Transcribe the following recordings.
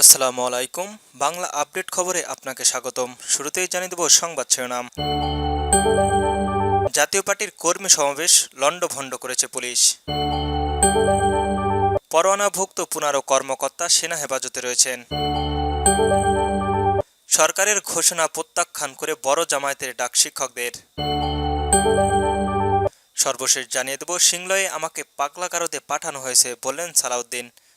আসসালামু আলাইকুম। বাংলা আপডেট খবরে আপনাকে স্বাগতম। শুরুতেই জানিয়ে দেব সংবাদ শিরোনাম। জাতীয় পার্টির কর্মী সমাবেশ লণ্ডভণ্ড করেছে পুলিশ। পরোয়ানাভুক্ত পুনারো কর্মকর্তা সেনা হেফাজতে রয়েছেন। সরকারের ঘোষণা প্রত্যাখ্যান করে বড় জামায়াতের ডাক শিক্ষকদের। সর্বশেষ জানিয়ে দেব, সিংলয়ে আমাকে পাগলা কারোতে পাঠানো হয়েছে বললেন সালাউদ্দিন।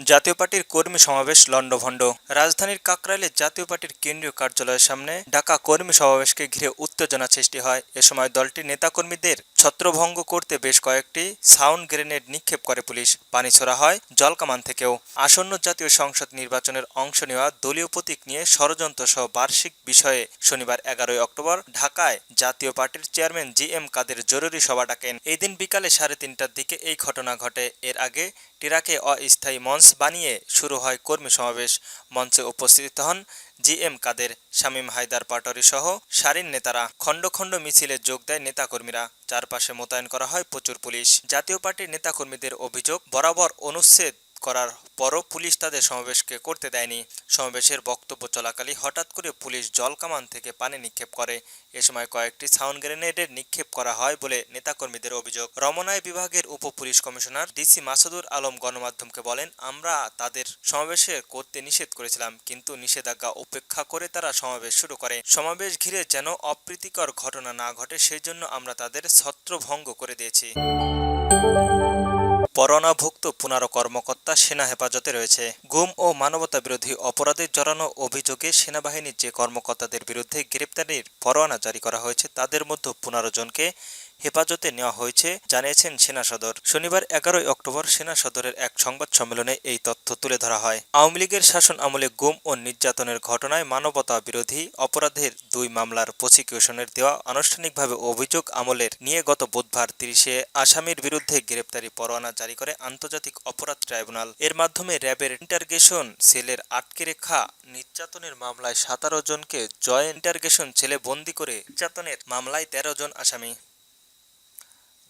জাতীয় পার্টির কর্মী সমাবেশ লণ্ডভণ্ড। রাজধানীর কাকরাইলে জাতীয় পার্টির কেন্দ্রীয় কার্যালয়ের সামনে ঢাকা কর্মী সমাবেশকে ঘিরে উত্তেজনা সৃষ্টি হয়। এ সময় দলটির নেতাকর্মীদের ছত্রভঙ্গ করতে বেশ কয়েকটি সাউন্ড গ্রেনেড নিক্ষেপ করে পুলিশ। পানি ছোড়া হয় জলকামান থেকেও। আসন্ন জাতীয় সংসদ নির্বাচনের অংশ নেওয়া দলীয় প্রতীক নিয়ে ষড়যন্ত্র সহ বার্ষিক বিষয়ে শনিবার এগারোই অক্টোবর ঢাকায় জাতীয় পার্টির চেয়ারম্যান জি এম কাদের জরুরি সভা ডাকেন। এই দিন বিকালে সাড়ে তিনটার দিকে এই ঘটনা ঘটে। এর আগে টিরাকে অস্থায়ী মঞ্চ বানিয়ে শুরু হয় কর্মী সমাবেশ। মঞ্চে উপস্থিত হন জি এম কাদের, শামীম হায়দার পাটরি সহ সারিন নেতারা। খণ্ড খণ্ড মিছিলে যোগ দেয় নেতাকর্মীরা। চারপাশে মোতায়েন করা হয় প্রচুর পুলিশ। জাতীয় পার্টির নেতাকর্মীদের অভিযোগ, বরাবর অনুচ্ছেদ করার পরও পুলিশ তাদের সমাবেশকে করতে দেয়নি। সমাবেশের বক্তব্য চলাকালে হঠাৎ করে পুলিশ জলকামান থেকে পানি নিক্ষেপ করে। এ সময় কয়েকটি সাউন্ড গ্রেনেডের নিক্ষেপ করা হয় বলে নেতাকর্মীদের অভিযোগ। রমনায় বিভাগের উপ police commissioner DC Masudur Alam গণমাধ্যমকে বলেন, আমরা তাদের সমাবেশে করতে নিষেধ করেছিলাম, কিন্তু নিষেধাজ্ঞা উপেক্ষা করে তারা সমাবেশ শুরু করে। সমাবেশ ঘিরে যেন অপ্রীতিকর ঘটনা না ঘটে সেই জন্য আমরা তাদের ছত্রভঙ্গ করে দিয়েছি। পরোয়ানাভুক্ত পুনর কর্মকর্তা সেনা হেফাজতে রয়েছে। গুম ও মানবতা বিরোধী অপরাধে জড়ানো অভিযোগে সেনাবাহিনীর যে কর্মকর্তাদের বিরুদ্ধে গ্রেপ্তারির পরোয়ানা জারি করা হয়েছে, তাদের মধ্যে পনেরো জনকে হেফাজতে নেওয়া হয়েছে, জানিয়েছেন সেনা সদর। শনিবার এগারোই অক্টোবর সেনা সদরের এক সংবাদ সম্মেলনে এই তথ্য তুলে ধরা হয়। আওয়ামী লীগের শাসন আমলে গুম ও নির্যাতনের ঘটনায় মানবতা বিরোধী অপরাধের দুই মামলার প্রসিকিউশনের দেওয়া আনুষ্ঠানিকভাবে অভিযোগ আমলের নিয়ে গত বুধবার তিরিশে আসামির বিরুদ্ধে গ্রেপ্তারি পরোয়ানা জারি করে আন্তর্জাতিক অপরাধ ট্রাইব্যুনাল। এর মাধ্যমে র্যাবের ইন্টারগেশন, সেলের আটকে রেখা, নির্যাতনের মামলায় সতেরো জনকে জয় ইন্টারগেশন ছেলে বন্দি করে নির্যাতনের মামলায় তেরো জন আসামি।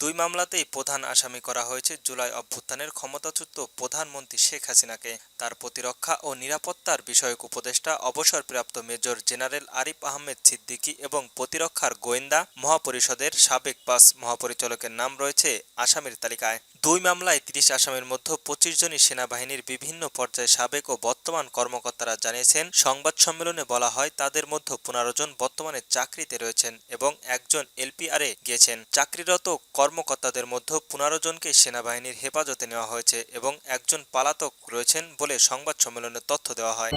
দুই মামলাতেই প্রধান আসামি করা হয়েছে জুলাই অভ্যুত্থানের ক্ষমতাচ্যুত প্রধানমন্ত্রী শেখ হাসিনাকে। তার প্রতিরক্ষা ও নিরাপত্তার বিষয়ক উপদেষ্টা, অবসরপ্রাপ্ত মেজর জেনারেল আরিফ আহমেদ সিদ্দিকী এবং প্রতিরক্ষার গোয়েন্দা মহাপরিষদের সাবেক পাস মহাপরিচালকের নাম রয়েছে আসামির তালিকায়। দুই মামলায় তিরিশ আসামির মধ্যে পঁচিশ জনই সেনাবাহিনীর বিভিন্ন পর্যায়ে সাবেক ও বর্তমান কর্মকর্তারা জানিয়েছেন, সংবাদ সম্মেলনে বলা হয় তাদের মধ্যে পনেরো জন বর্তমানে চাকরিতে রয়েছেন এবং একজন এলপিআরে গিয়েছেন। চাকরিরত কর্মকর্তাদের মধ্যে পনেরো জনকে সেনাবাহিনীর হেফাজতে নেওয়া হয়েছে এবং একজন পালাতক রয়েছেন বলে সংবাদ সম্মেলনে তথ্য দেওয়া হয়।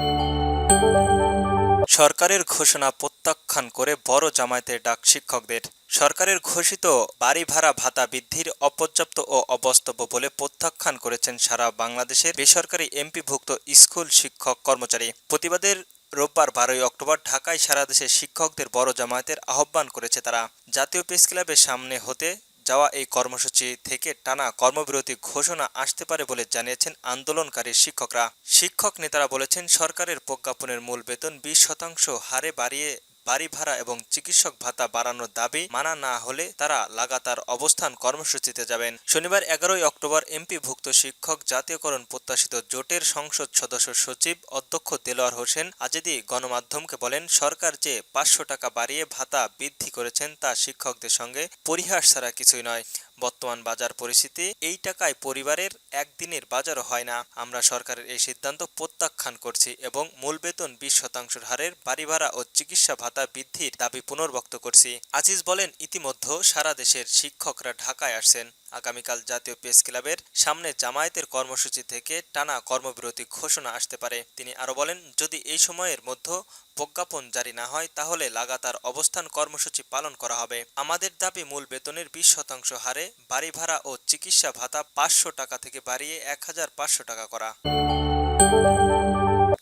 সরকারের ঘোষণা প্রত্যাখ্যান করে বড় জামায়াতের ডাক শিক্ষকদের। সরকারের ঘোষিত বাড়ি ভাড়া ভাতা বৃদ্ধির অপর্যাপ্ত ও অবাস্তব বলে প্রত্যাখ্যান করেছেন সারা বাংলাদেশের বেসরকারি এমপিভুক্ত স্কুল শিক্ষক কর্মচারী। প্রতিবাদের রোববার বারোই অক্টোবর ঢাকায় সারা দেশের শিক্ষকদের বড় জামায়াতের আহ্বান করেছে তারা। জাতীয় প্রেস ক্লাবের সামনে হতে যাওয়া এই কর্মসূচি থেকে টানা কর্মবিরতি ঘোষণা আসতে পারে বলে জানিয়েছেন আন্দোলনকারী শিক্ষকরা। শিক্ষক নেতারা বলেছেন, সরকারের প্রজ্ঞাপনের মূল বেতন বিশ শতাংশ হারে বাড়িয়ে বাড়ি ভাড়া এবং চিকিৎসক ভাতা বাড়ানোর দাবি মানা না হলে তারা লাগাতার অবস্থান কর্মসূচিতে যাবেন। শনিবার এগারোই অক্টোবর এমপিভুক্ত শিক্ষক জাতীয়করণ প্রত্যাশিত জোটের সংসদ সদস্য সচিব অধ্যক্ষ দেলোয়ার হোসেন আজেদি গণমাধ্যমকে বলেন, সরকার যে পাঁচশো টাকা বাড়িয়ে ভাতা বৃদ্ধি করেছেন তা শিক্ষকদের সঙ্গে পরিহাস ছাড়া কিছুই নয়। বর্তমান বাজার পরিস্থিতি, এই টাকায় পরিবারের একদিনের বাজারও হয় না। আমরা সরকারের এই সিদ্ধান্ত প্রত্যাখ্যান করছি এবং মূল বেতন বিশ শতাংশের হারের বাড়ি ভাড়া ও চিকিৎসা ভাতা বৃদ্ধির দাবি পুনর্বক্ত করছি। আজিজ বলেন, ইতিমধ্যে সারা দেশের শিক্ষকরা ঢাকায় আসছেন। আগামীকাল জাতীয় প্রেস ক্লাবের সামনে জামায়াতের কর্মসূচি থেকে টানা কর্মবিরতি ঘোষণা আসতে পারে। তিনি আরও বলেন, যদি এই সময়ের মধ্যে প্রজ্ঞাপন জারি না হয়, তাহলে লাগাতার অবস্থান কর্মসূচি পালন করা হবে। আমাদের দাবি মূল বেতনের বিশ শতাংশ হারে বাড়ি ভাড়া ও চিকিৎসা ভাতা পাঁচশো টাকা থেকে বাড়িয়ে এক হাজার পাঁচশো টাকা করা।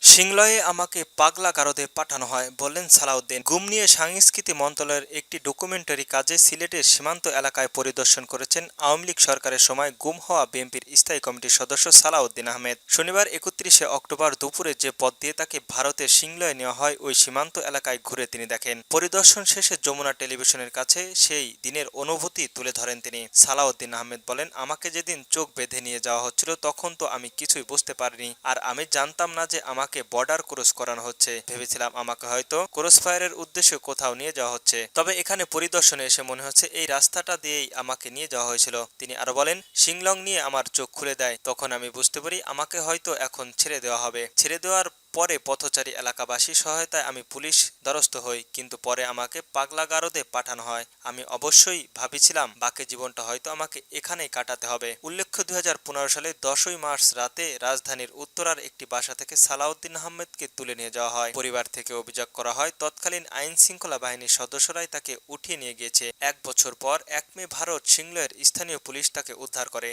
সিংলয়ে আমাকে পাগলা গারদে পাঠানো হয় বললেন সালাউদ্দিন। গুম নিয়ে সাংস্কৃতিক মন্ত্রণালয়ের একটি ডকুমেন্টারি কাজে সিলেটের সীমান্ত এলাকায় পরিদর্শন করেছেন আওয়ামী লীগ সরকারের সময় গুম হওয়া বিএনপির স্থায়ী কমিটির সদস্য সালাউদ্দিন আহমেদ। শনিবার একত্রিশে অক্টোবর দুপুরে যে পথ দিয়ে তাকে ভারতের সিংলয়ে নেওয়া হয়, ওই সীমান্ত এলাকায় ঘুরে তিনি দেখেন। পরিদর্শন শেষে যমুনা টেলিভিশনের কাছে সেই দিনের অনুভূতি তুলে ধরেন তিনি। সালাউদ্দিন আহমেদ বলেন, আমাকে যেদিন চোখ বেঁধে নিয়ে যাওয়া হচ্ছিল, তখন তো আমি কিছুই বুঝতে পারিনি। আর আমি জানতাম না যে আমাকে বর্ডার ক্রস করানো হচ্ছে। ভেবেছিলাম আমাকে হয়তো ক্রস ফায়ারের উদ্দেশ্যে কোথাও নিয়ে যাওয়া হচ্ছে। তবে এখানে পরিদর্শনে এসে মনে হচ্ছে এই রাস্তাটা দিয়েই আমাকে নিয়ে যাওয়া হয়েছিল। তিনি আরও বলেন, শিংলং নিয়ে আমার চোখ খুলে দেয়। তখন আমি বুঝতে পারি আমাকে হয়তো এখন ছেড়ে দেওয়া হবে। ছেড়ে দেওয়ার পরে পথচারী এলাকাবাসী সহায়তায় আমি পুলিশ দ্বারস্থ হই, কিন্তু পরে আমাকে পাগলা গারদে পাঠানো হয়। আমি অবশ্যই ভাবিছিলাম, বাকি জীবনটা হয়তো আমাকে এখানেই কাটাতে হবে। উল্লেখ্য দুই হাজার পনেরো সালে দশই মার্চ রাতে রাজধানীর উত্তরার একটি বাসা থেকে সালাউদ্দিন আহমেদকে তুলে নিয়ে যাওয়া হয়। পরিবার থেকে অভিযোগ করা হয়, তৎকালীন আইন শৃঙ্খলা বাহিনীর সদস্যরাই তাকে উঠিয়ে নিয়ে গিয়েছে। এক বছর পর এক মে ভারত সিংলয়ের স্থানীয় পুলিশ তাকে উদ্ধার করে।